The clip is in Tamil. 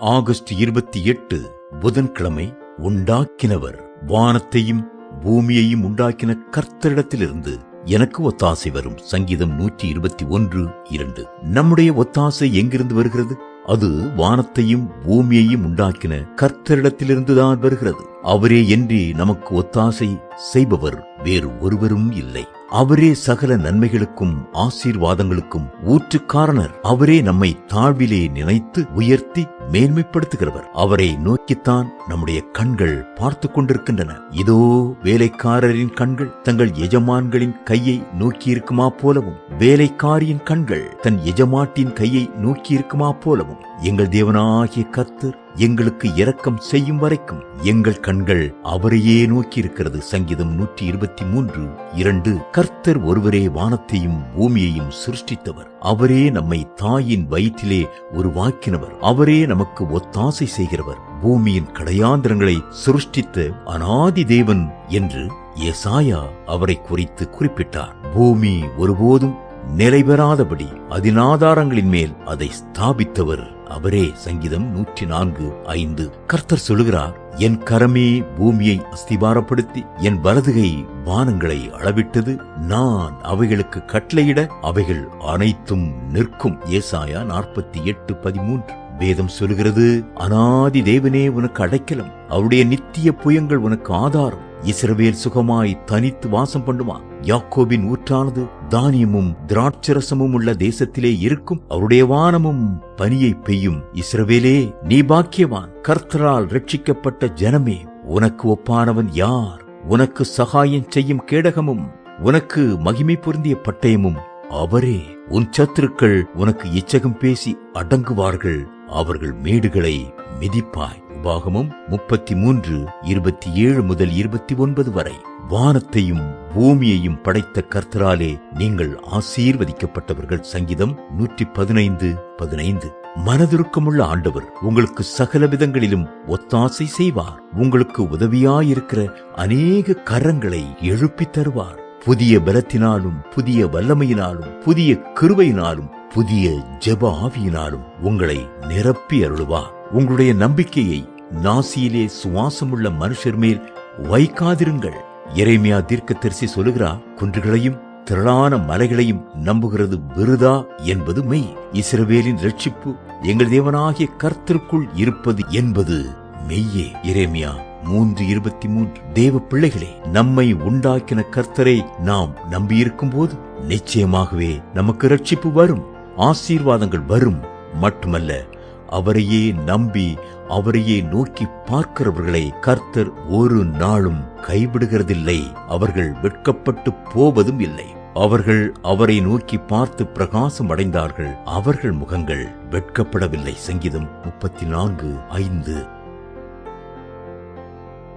ஆகஸ்ட் இருபத்தி எட்டு புதன்கிழமை உண்டாக்கினவர். வானத்தையும் பூமியையும் உண்டாக்கின கர்த்தரிடத்திலிருந்து எனக்கு ஒத்தாசை வரும். சங்கீதம் நூற்றி இருபத்தி ஒன்று இரண்டு. நம்முடைய ஒத்தாசை எங்கிருந்து வருகிறது? அது வானத்தையும் பூமியையும் உண்டாக்கின கர்த்தரிடத்திலிருந்துதான் வருகிறது. அவரே என்று நமக்கு ஒத்தாசை செய்பவர் வேறு ஒருவரும் இல்லை. அவரே சகல நன்மைகளுக்கும் ஆசீர்வாதங்களுக்கும் ஊற்றுக்காரணர். அவரே நம்மை தாழ்விலே நினைத்து உயர்த்தி மேன்மைப்படுத்துகிறவர். அவரை நோக்கித்தான் நம்முடைய கண்கள் பார்த்து கொண்டிருக்கின்றன. இதோ வேலைக்காரரின் கண்கள் தங்கள் எஜமான்களின் கையை நோக்கியிருக்குமா போலவும் வேலைக்காரியின் கண்கள் தன் எஜமாட்டின் கையை நோக்கியிருக்குமா போலவும் எங்கள் தேவனாகிய கர்த்தர் எங்களுக்கு இரக்கம் செய்யும் வரைக்கும் எங்கள் கண்கள் அவரையே நோக்கி இருக்கிறது சங்கீதம் நூற்றி இருபத்தி மூன்று இரண்டு கர்த்தர் ஒருவரே வானத்தையும் பூமியையும் சிருஷ்டித்தவர். அவரே நம்மை தாயின் வயிற்றிலே உருவாக்கினவர். அவரே நமக்கு ஒத்தாசை செய்கிறவர். பூமியின் கடையாந்திரங்களை சிருஷ்டித்த அனாதி தேவன் என்று ஏசாயா அவரை குறித்து குறிப்பிட்டார். பூமி ஒருபோதும் நிலைபெறாதபடி அதினாதாரங்களின் மேல் அதை ஸ்தாபித்தவர். அவரே சங்கீதம் நூற்றி நான்கு ஐந்து. கர்த்தர் சொல்லுகிறார் என் கரமே பூமியை அஸ்திபாரப்படுத்தி என் வலதுகை வானங்களை அளவிட்டது. நான் அவைகளுக்கு கட்டளையிட அவைகள் அனைத்தும் நிற்கும். ஏசாயா நாற்பத்தி எட்டு பதிமூன்று. வேதம் சொல்கிறது அனாதி தேவனே உனக்கு அடைக்கலம் அவருடைய நித்திய புயங்கள் உனக்கு ஆதாரம். இஸ்ரவேல் சுகமாய் தனித்து வாசம் பண்ணுமா? யாக்கோபின் ஊற்றானது தானியமும் திராட்சரசமும் உள்ள தேசத்திலே இருக்கும் அவருடைய வானமும் பனியை பெய்யும். இஸ்ரவேலே நீ பாக்கியவான் கர்த்தரால் ரட்சிக்கப்பட்ட ஜனமே உனக்கு ஒப்பானவன் யார்? உனக்கு சகாயம் செய்யும் கேடகமும் உனக்கு மகிமை பொருந்திய பட்டயமும் அவரே. உன் சத்துருக்கள் உனக்கு இச்சகம் பேசி அடங்குவார்கள். அவர்கள் மேடுகளை மிதிப்பாய். உபாகமும் முப்பத்தி மூன்று இருபத்தி ஏழு முதல் இருபத்தி ஒன்பது வரை. வானத்தையும் பூமியையும் படைத்த கர்த்தராலே நீங்கள் ஆசீர்வதிக்கப்பட்டவர்கள். சங்கீதம் நூற்றி பதினைந்து. பதினைந்து மனதுருக்கமுள்ள ஆண்டவர் உங்களுக்கு சகல விதங்களிலும் ஒத்தாசை செய்வார். உங்களுக்கு உதவியாயிருக்கிற அநேக கரங்களை எழுப்பி தருவார் புதிய பலத்தினாலும் புதிய வல்லமையினாலும் புதிய கிருவையினாலும் புதிய ஜெப ஆவியினாலும் உங்களை நிரப்பி அருள்வார் உங்களுடைய நம்பிக்கையை நாசியிலே சுவாசமுள்ள மனுஷர் மேல் வைக்காதிருங்கள். இறைமையா தீர்க்கதரிசி சொல்லுகிறார் குன்றுகளையும் திரளான மலைகளையும் நம்புகிறது விருதா என்பது மெய். இஸ்ரவேலின் ரட்சிப்பு எங்கள் தேவனாகிய கர்த்தருக்குள் இருப்பது என்பது மெய்யே. இறைமையா மூன்று இருபத்தி மூன்று. தேவ பிள்ளைகளே நம்மை உண்டாக்கின கர்த்தரை நாம் நம்பியிருக்கும் போது நிச்சயமாகவே நமக்கு ரட்சிப்பு வரும். ஆசீர்வாதங்கள் வரும் மட்டுமல்ல அவரையே நம்பி அவரையே நோக்கி பார்க்கிறவர்களை கர்த்தர் ஒரு நாளும் கைவிடுகிறதில்லை. அவர்கள் வெட்கப்பட்டு போவதும் இல்லை. அவர்கள் அவரை நோக்கி பார்த்து பிரகாசம் அடைந்தார்கள். அவர்கள் முகங்கள் வெட்கப்படவில்லை. சங்கீதம் முப்பத்தி நான்கு ஐந்து.